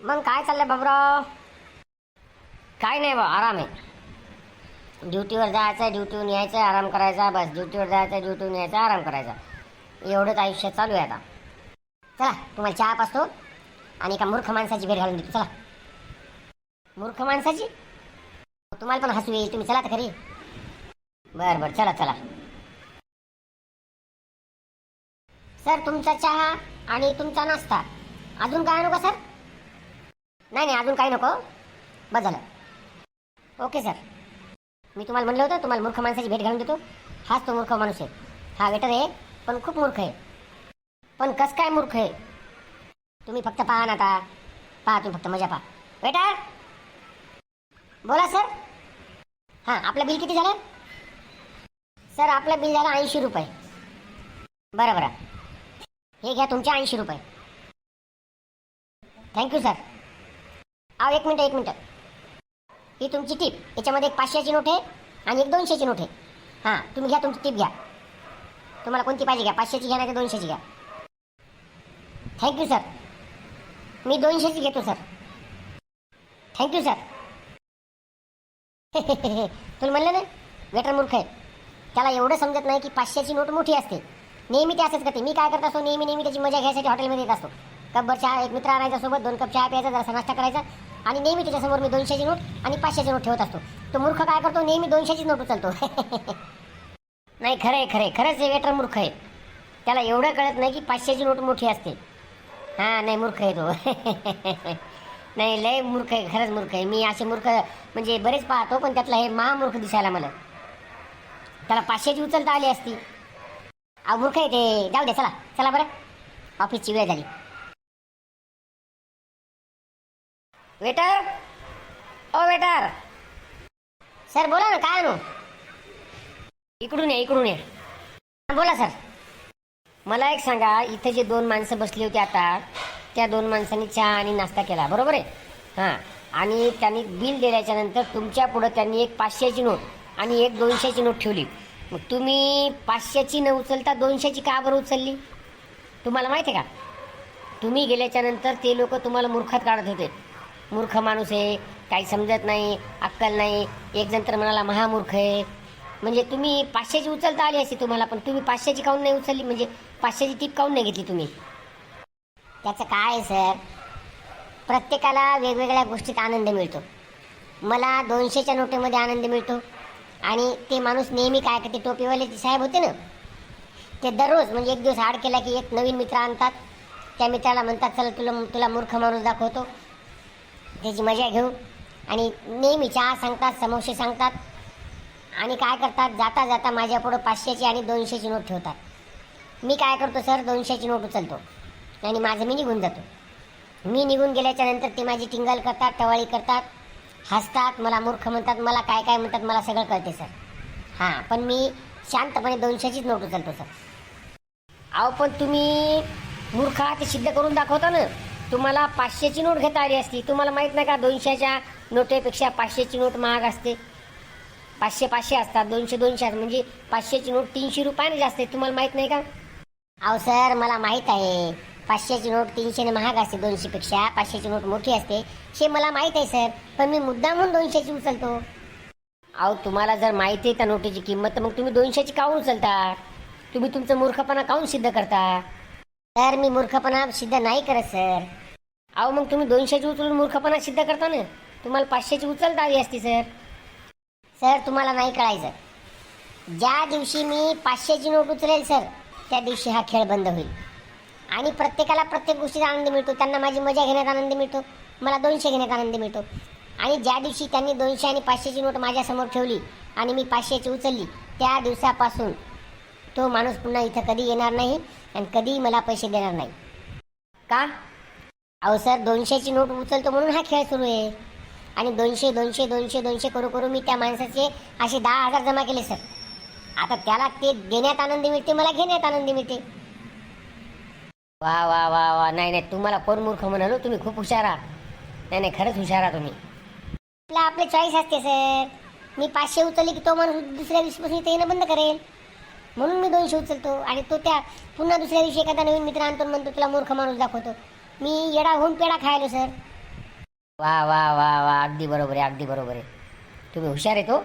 मग काय चाललंय बाबराव? काय नाही बा आराम आहे. ड्युटीवर जायचं ड्युटीवरून यायचं आराम करायचा बस. ड्युटीवर जायचं ड्युटीवर यायचं आराम करायचा. एवढंच आयुष्य चालू आहे आता. चला तुम्हाला चहा पासतो आणि एका मूर्ख माणसाची भेट घालून देतो. चला. मूर्ख माणसाची? तुम्हाला पण हसू येईल. तुम्ही चला तर खरी बरं बरं. चला चला. सर तुमचा चहा आणि तुमचा नाश्ता. अजून काय आणू का सर? नाही नाही अजून काही नको. बस झालं. ओके सर मी तुम्हाला म्हणलं होतं तुम्हाला मूर्ख माणसाची भेट घालून देतो. हाच तो मूर्ख माणूस आहे. हा वेटर आहे पण खूप मूर्ख आहे. पण कस काय मूर्ख आहे? तुम्ही फक्त पहा ना आता. पहा तुम्ही फक्त मजा पहा. वेटर बोला सर हां आपलं बिल किती झालं? सर आपलं बिल झालं ऐंशी रुपये. बरं बरं. हे घ्या तुमचे ऐंशी रुपये. थँक्यू सर अहो एक मिनटं एक मिनटं. ही तुमची टीप याच्यामध्ये एक पाचशेची नोट आहे आणि एक दोनशेची नोट आहे. हां तुम्ही घ्या तुमची टीप घ्या. तुम्हाला कोणती पाहिजे घ्या? पाचशेची घ्या नाही तर दोनशेची घ्या. थँक्यू सर मी दोनशेची घेतो सर थँक्यू सर तुला म्हणलं ना वेटर मूर्ख आहे. त्याला एवढं समजत नाही की पाचशेची नोट मोठी असते. नेहमी ते असंच करते. मी काय करत असतो? नेहमी नेहमी त्याची मजा घ्यायसाठी हॉटेलमध्ये येत असतो कपभर चहा एक मित्र आणायचा सोबत दोन कप चहा प्यायचा जरासा नाश्ता करायचा. आणि नेहमी त्याच्यासमोर मी दोनशेची नोट आणि पाचशेची नोट ठेवत असतो. तो मूर्ख काय करतो? नेहमी दोनशेचीच नोट उचलतो. नाही खरं आहे खरं आहे खरंच हे वेटर मूर्ख आहे. त्याला एवढं कळत नाही की पाचशेची नोट मोठी असते. हां नाही मूर्ख आहे तो. नाही लय मूर्ख आहे खरंच मूर्ख आहे. मी असे मूर्ख म्हणजे बरेच पाहतो पण त्यातला हे महामूर्ख दिसायला मला. त्याला पाचशेची उचलता आली असती. अहो मूर्ख आहे ते. जाऊ दे चला. चला बरं. ऑफिसची वेळ झाली. वेटर? ओ वेटर! सर बोला ना काय आणू? इकडून या इकडून या. हा, बोला सर. मला एक सांगा इथं जे दोन माणसं बसली होती आता त्या दोन माणसांनी चहा आणि नाश्ता केला बरोबर आहे? हां आणि त्यांनी बिल दिल्याच्या नंतर तुमच्या पुढं त्यांनी एक पाचशेची नोट आणि एक दोनशेची नोट ठेवली. मग तुम्ही पाचशेची न उचलता दोनशेची का बरं उचलली? तुम्हाला माहिती आहे का? तुम्ही गेल्याच्यानंतर ते लोक तुम्हाला मूर्खात काढत होते. मूर्ख माणूस आहे काही समजत नाही अक्कल नाही. एक जण तर म्हणाला महामूर्ख आहे. म्हणजे तुम्ही पाचशेची उचलता आली असते तुम्हाला पण तुम्ही पाचशेची काऊन नाही उचलली? म्हणजे पाचशेची टीप काऊन नाही घेतली तुम्ही? त्याचं काय आहे सर? प्रत्येकाला वेगवेगळ्या गोष्टीत आनंद मिळतो. मला दोनशेच्या नोटेमध्ये आनंद मिळतो. आणि ते माणूस नेहमी काय करते? टोपीवाले ते साहेब होते ना? ते दररोज म्हणजे एक दिवस आड केला की एक नवीन मित्र आणतात. त्या मित्राला म्हणतात चला तुला तुला मूर्ख माणूस दाखवतो. त्याची मजा घेऊ. आणि नेहमी चहा सांगतात समोसे सांगतात. आणि काय करतात? जाता जाता माझ्यापुढं पाचशेची आणि दोनशेची नोट ठेवतात. मी काय करतो सर? दोनशेची नोट उचलतो. आणि माझं मी निघून जातो. मी निघून गेल्याच्यानंतर ते माझी टिंगल करतात टवाळी करतात. हसतात मला मूर्ख म्हणतात. मला काय काय म्हणतात मला सगळं कळते सर. हां पण मी शांतपणे दोनशेचीच नोट उचलतो सर. अहो पण तुम्ही मूर्ख आहात ते सिद्ध करून दाखवता ना. तुम्हाला पाचशेची नोट घेता आली असती. तुम्हाला माहीत नाही का दोनशेच्या नोटेपेक्षा पाचशेची नोट महाग असते. पाचशे पाचशे असतात दोनशे दोनशे म्हणजे पाचशेची नोट तीनशे रुपयाने जास्त आहे. तुम्हाला माहीत नाही का? अहो सर मला माहीत आहे. पाचशेची नोट तीनशेने महाग असते दोनशेपेक्षा. पाचशेची नोट मोठी असते. हे मला माहीत आहे सर. पण मी मुद्दामून दोनशेची उचलतो. अहो तुम्हाला जर माहिती आहे त्या नोटेची किंमत तर मग तुम्ही दोनशेची काऊन उचलता? तुम्ही तुमचं मूर्खपणा काऊन सिद्ध करता? सर मी मूर्खपणा सिद्ध नाही करत सर. अहो मग तुम्ही दोनशेची उचलून मूर्खपणा सिद्ध करता ना? तुम्हाला पाचशेची उचलता हवी असती सर. सर तुम्हाला नाही कळायचं. ज्या दिवशी मी पाचशेची नोट उचलेल सर त्या दिवशी हा खेळ बंद होईल. आणि प्रत्येकाला प्रत्येक गोष्टीचा आनंद मिळतो. त्यांना माझी मजा घेण्यात आनंद मिळतो. मला दोनशे घेण्यात आनंद मिळतो. आणि ज्या दिवशी त्यांनी दोनशे आणि पाचशेची नोट माझ्यासमोर ठेवली आणि मी पाचशेची उचलली त्या दिवसापासून तो माणूस पुन्हा इथं कधी येणार नाही आणि कधीही मला पैसे देणार नाही. का? अहो सर दोनशेची नोट उचलतो म्हणून हा खेळ सुरू आहे. आणि दोनशे दोनशे दोनशे दोनशे करू करू मी त्या माणसाचे असे दहा हजार जमा केले सर. आता त्याला ते देण्यात आनंद मिळते मला घेण्यात आनंद मिळते. वा वा वा वा. नाही नाही तुम्हाला कोण मूर्ख म्हणालो? तुम्ही खूप हुशार आहात. नाही नाही खरंच हुशार आहात तुम्ही. आपले चॉईस असते सर. मी पाचशे उचलले की तो माणूस दुसऱ्या दिवशीपासून इथे येणं बंद करेल. म्हणून मी दोनशे उचलतो आणि तो त्या पुन्हा दुसऱ्या दिवशी एखादा नवीन मित्र आणतो म्हणतो तुला मूर्ख माणूस दाखवतो. मी येडा होऊन पेडा खायलो सर वा वा वा वा. अगदी बरोबर आहे अगदी बरोबर आहे. तुम्ही हुशार आहे तो.